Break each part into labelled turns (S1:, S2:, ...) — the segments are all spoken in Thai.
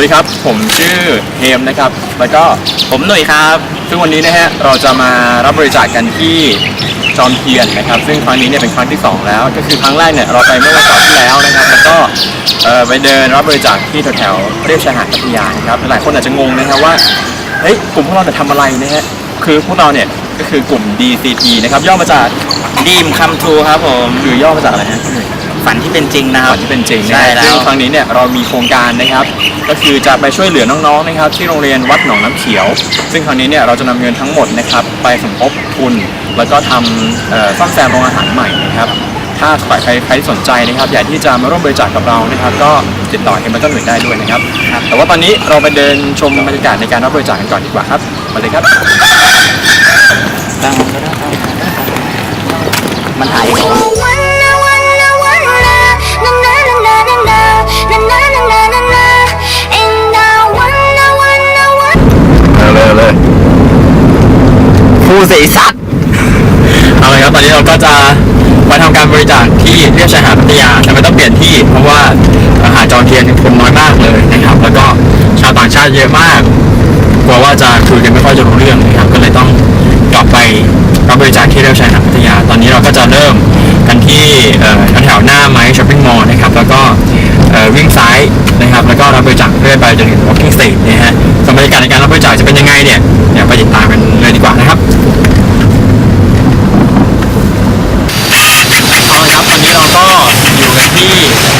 S1: วัสดีครั
S2: บ ผมชื่อเฮมนะครับ แล้วก็
S1: ผมหนุ่ยครับ
S2: ซึ่งวันนี้นะฮะเราจะมารับบริจาคกันที่จอมเทียนนะครับ ซึ่งครั้งนี้เนี่ยเป็นครั้งที่ 2 แล้ว ก็คือครั้งแรกเนี่ยเราไปเมื่อวันเสาร์ที่แล้วนะครับ แล้วก็ไปเดินรับบริจาคที่แถวๆเรียบชายหาดพัทยานะครับ หลายคนอาจจะงงนะครับว่า เฮ้ยกลุ่มพวกเราจะทำอะไรนะฮะ คือพวกเราเนี่ยก็คือกลุ่ม DCT นะครับ ย่อมาจาก
S1: ดีมคัมทูครับผม
S2: หรือย่อมาจากอะไรฮะ
S1: ฝันที่เป็นจริงนะครับ
S2: ฝันที่เป็นจริงนะ
S1: ใช่
S2: ครับ
S1: แล้ว
S2: ซึ่งครั้งนี้เนี่ยเรามีโครงการนะครับ ก็คือจะไปช่วยเหลือน้องๆนะครับ ที่โรงเรียนวัดหนองน้ำเขียว ซึ่งครั้งนี้เนี่ยเราจะนำเงินทั้งหมดนะครับ ไปสมทบทุน แล้วก็ทำเอ่อซ่อมแซมโรงอาหารใหม่นะครับ ถ้าใครใครใครที่สนใจนะครับ อยากที่จะมาร่วมบริจาคกับเรานะครับ ก็ติดต่อเอ็มเบอร์ต้นหนึ่งได้ด้วยนะครับ แต่ว่าตอนนี้เราไปเดินชมบรรยากาศในการรับบริจาคกันก่อนดีกว่าครับมาเลยครับ
S1: ตั้งมันถ่ายเหร
S2: เลยเลย
S1: ผู้สีสัตว์
S2: เอาละครับตอนนี้เราก็จะมาทำการบริจาคที่เรียบชายหาดพัทยาทำไมต้องเปลี่ยนที่ เพราะว่าหาดจอมเทียนคนน้อยมากเลยนะครับ แล้วก็ชาวต่างชาติเยอะมากกลัวว่าจะคุยกันไม่ค่อยจะรู้เรื่องนะครับ ก็เลยต้องกลับไปรับบริจาคที่เรียบชายหาดพัทยา ตอนนี้เราก็จะเริ่มกันที่เอ่อแถวๆหน้าไม้ช้อปปิ้งมอลล์นะครับ แล้วก็เอ่อ วิ่งซ้ายนะครับ แล้วก็รับบริจาคเรื่อยไปจนถึง walking stage นะฮะส่วนบรรยากาศในการรับบริจาคจะเป็นยังไงเนี่ยเดี๋ยวไปติดตามกันเลยดีกว่านะครับเอาละครับตอนนี้เราก็อยู่กันที่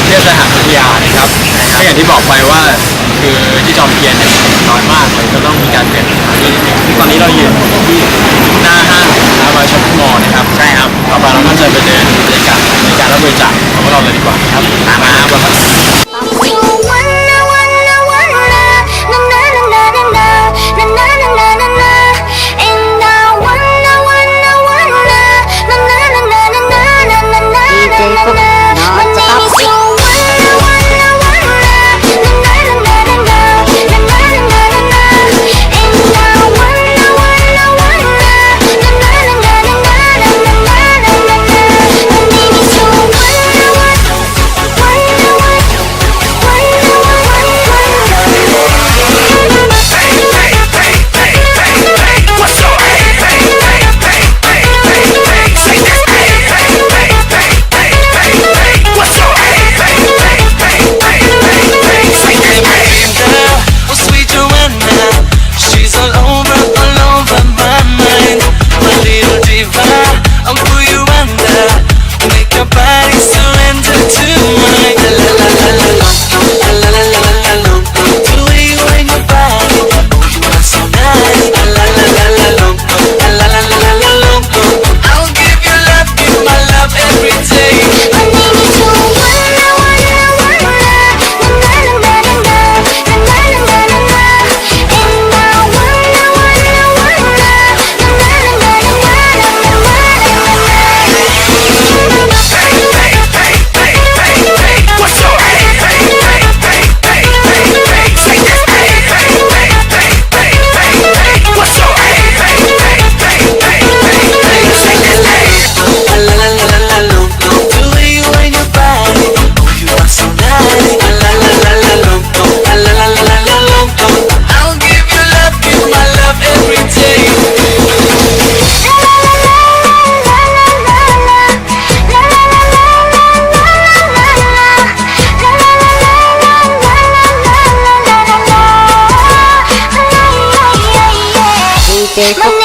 S2: เรียบชายหาดพัทยานะครับก็อย่างที่บอกไปว่าคือที่จอมเทียนเนี่ยน้อยมากเลยก็ต้องมีการเปลี่ยนสถานที่นิดนึงซึ่งตอนนี้เราอยู่ที่หน้าห้าง อาร์ช้อปปิ้งมอลล์นะครับใช่ครับต่อไปเราก็จะไปเดินบรรยากาศในการรับบริจาคของพวกเราเลยดีกว่าครับตามมาครับ
S3: ดี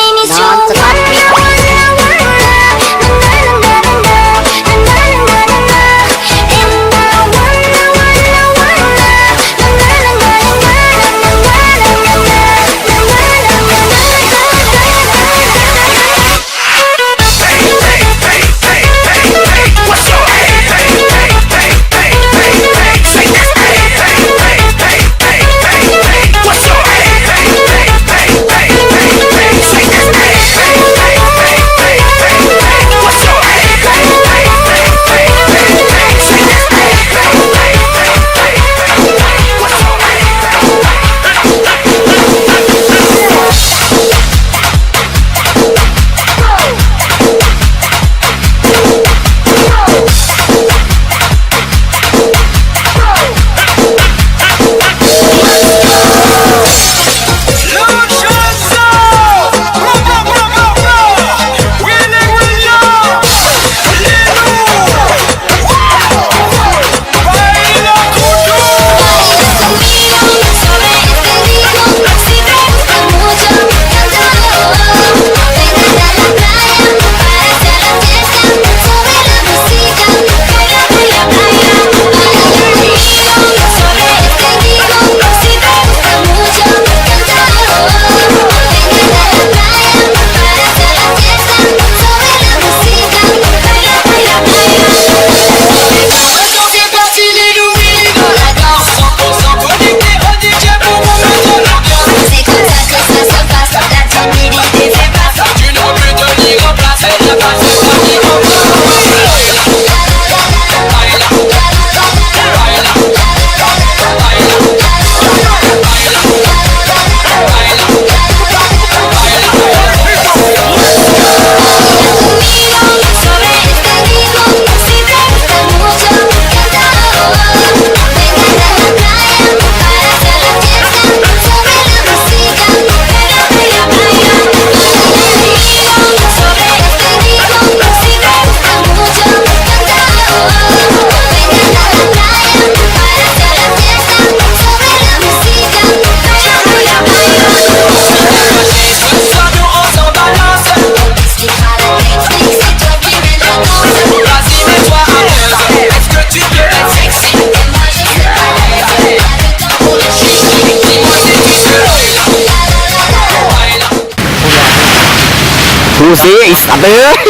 S1: พูดสิไอ้สัตว์เอ้ย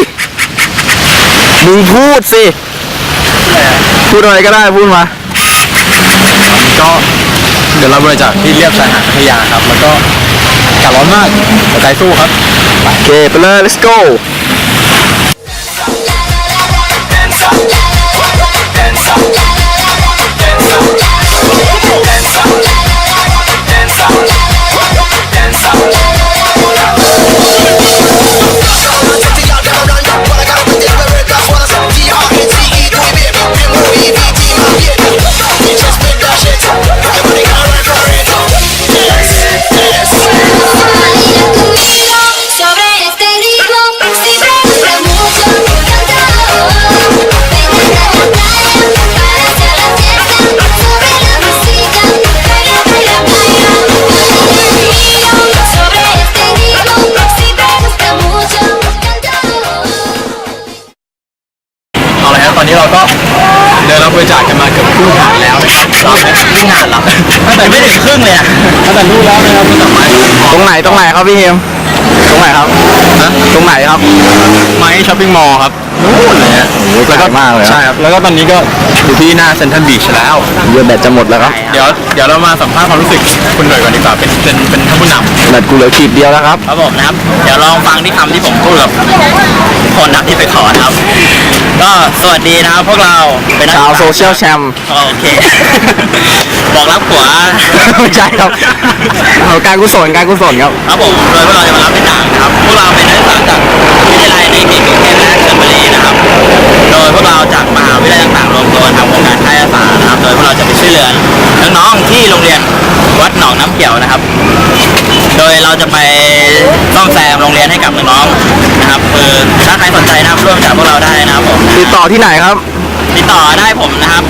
S1: มึงพูดสิ พูดอะไรก็ได้พูดมา
S2: ก็เดี๋ยวเราบริจาคที่เรียบชายหาดพัทยาครับ แล้วก็อากาศร้อนมากแต่ใจสู้ครับ
S1: โอเค ไปเลย let's go
S2: ทางแล้วนะครับเราเนี่ย
S1: นี่งแต่ไม่ถึงครึ่งเลยอะ
S2: ตั้งแต่รู้แล้วนะครับตั้งไม้
S1: ตรงไหนตรงไหนครับพี่เฮมตรงไหนครับฮะตรงไหนครับ
S2: ไม้ช้อปปิ้งมอลล์ครับนู่นเลยฮะ
S1: โอ้ย หไกลมากเลยอะ
S2: ใช่ครับแล้วก็ตอนนี้ก็อยู่ที่หน้าเซ็นทรัลบีชแล้ว
S1: เรือแบตจะหมดแล้วครับ
S2: เดี๋ยวเดี๋ยวเรามาสัมภาษณ์ความรู้สึกคุณหน่อยก่อนดีกว่าเป็นเป็นเป็นท่านผู้นำ
S1: แบตกูเหลือขีดเดียวแล้วครับ
S4: ครับผมนะครับ เดี๋ยวลองฟังที่คำที่ผมพูดกับคนนะครับที่ไปขอนะครับ ก็สวัสดีนะครับพวกเราเป็นนัก
S1: ชาวโซเชียลแชม
S4: โอเค บอกรับผัว
S1: ไม่ใช่ครับเอาการกุศลการกุศลครับ
S4: ครับผมโดยพวกเราจะมารับบริจาคนะครับพวกเราเป็นนักศึกษาจากวิทยาลัยในเขตกรุงเทพ จะไปซ่อมแซมโรงเรียนให้กับน้องๆนะครับคือถ้าใครสนใจนะครับร่วมจากพวกเราได้นะครับผม
S1: ติดต่อที่ไหนครับ
S4: ติดต่อได้ผมนะครับ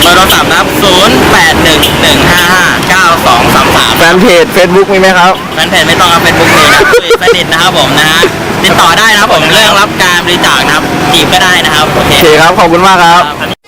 S4: เบอร์โทรศัพท์นะครับ 0 8 1 1 5 5 9 2 3 3
S1: แฟนเพจ Facebook มีไหมครับ
S4: แฟนเพจไม่ต้องครับเฟซบุ๊กมีนะครับคุยสนิทนะครับผมนะฮะติดต่อได้นะครับผมเรื่องรับการบริจาคนะครับจีบก็ได้นะครับโอเค
S1: โอเคครับ ขอบคุณมากครับ
S5: Eu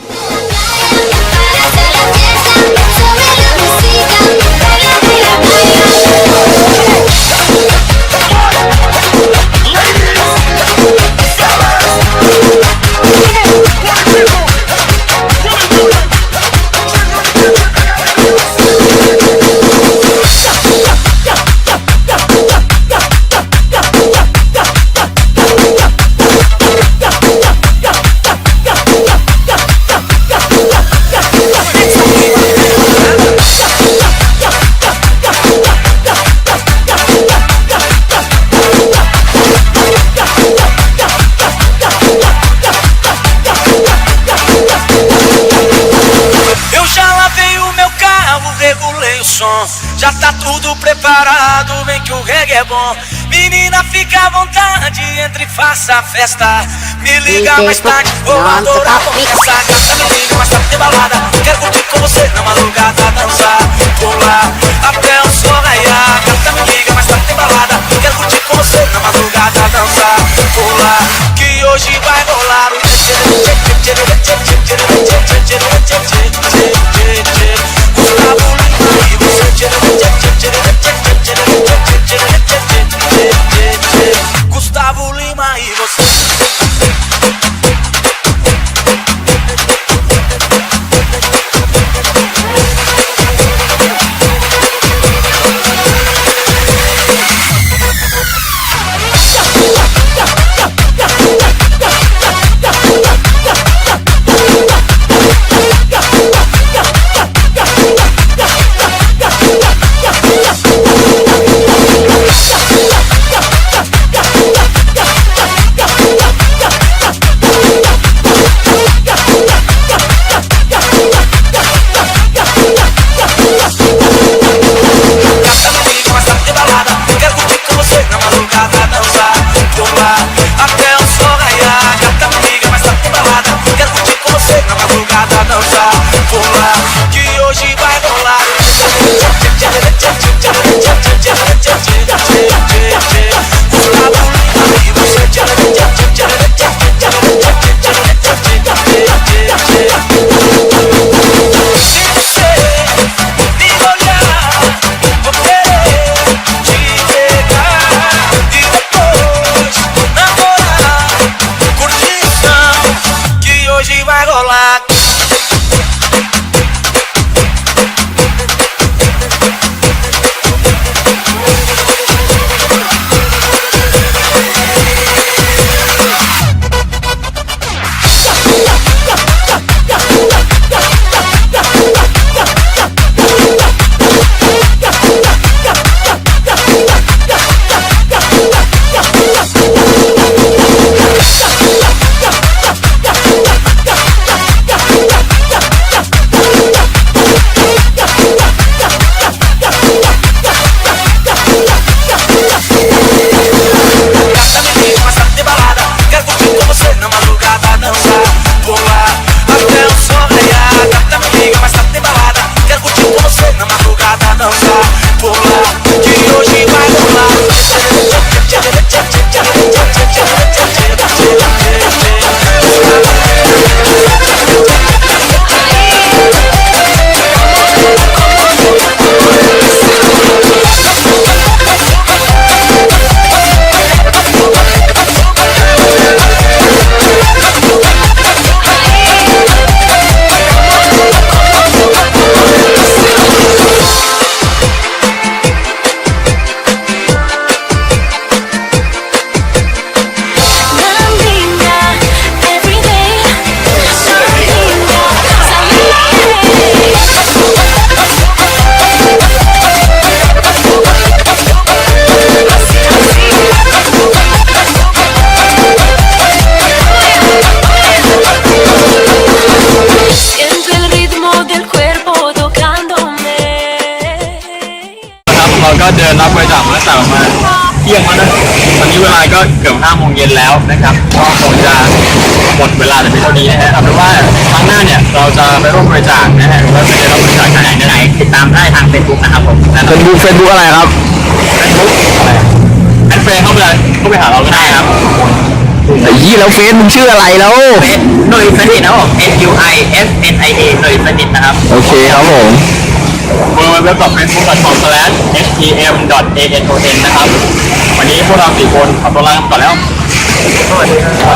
S5: preparado, vem que o reggae é bom. Menina, fica à vontade, entre e faça a festa. Me liga mais tarde, vou adorar com essa gata. Me liga mais tarde, tem balada. Quero curtir com você na madrugada, dançar, pular até o sol raiar. Gata, me liga mais tarde, tem balada. Quero curtir com você na madrugada, dançar, pular. Que hoje vai rolar o Gustavo Lima e
S2: lá รับบริจาคมาตั้งแต่ประมาณเที่ยงแล้วนะตอนนี้เวลาก็เกือบห้าโมงเย็นแล้วนะครับก็คงจะหมดเวลาแต่เพียงเท่านี้นะฮะเอาเป็นว่าครั้งหน้าเนี่ยเราจะไปร่วมบริจาคนะฮะหรือว่าจะได้รับบริจาคที่ไหน
S4: ไหน
S2: เนี่ย
S4: ไหนติดตามได้ทางเฟซบุ๊กนะครับผมนั่น
S1: เฟซบุ๊กเฟซบุ๊กอะไรครับ
S2: แอดเฟรนเข้าไปเลยเข้าไปหาเราก็ได้ครับ
S1: ไอ้ยี่แล้วเฟซมึงชื่ออะไรแล้ว
S4: เฟซหน่วยสนิทนะครับผม N U I S N I A หน่วยสนิทนะครับ
S1: โอเคครับผม บน
S2: เว็บบอร์ด w w w f a c e b อ o สแล m s t m a n o n นะครับ วันนี้พวกเราสี่คนขอตัวลาก่อนแล้ว
S3: สวัสดีครั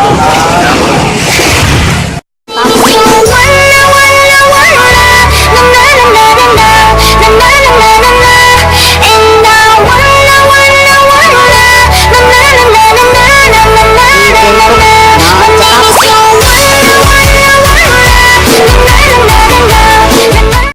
S3: บ